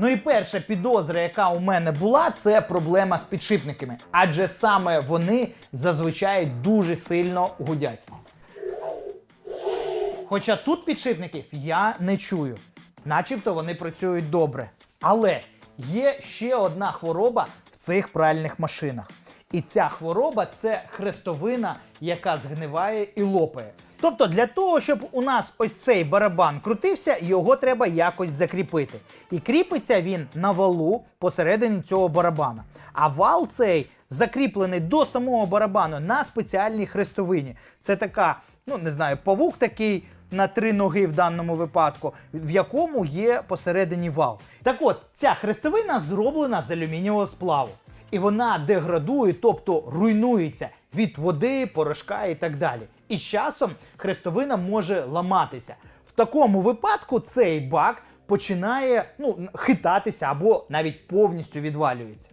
Ну і перша підозра, яка у мене була, це проблема з підшипниками, адже саме вони зазвичай дуже сильно гудять. Хоча тут підшипників я не чую, начебто вони працюють добре. Але є ще одна хвороба в цих пральних машинах. І ця хвороба це хрестовина, яка згниває і лопає. Тобто, для того, щоб у нас ось цей барабан крутився, його треба якось закріпити. І кріпиться він на валу посередині цього барабана. А вал цей закріплений до самого барабану на спеціальній хрестовині. Це така, ну не знаю, павук такий на три ноги в даному випадку, в якому є посередині вал. Так от, ця хрестовина зроблена з алюмінієвого сплаву. І вона деградує, тобто руйнується від води, порошка і так далі. І з часом хрестовина може ламатися. В такому випадку цей бак починає ну, хитатися або навіть повністю відвалюється.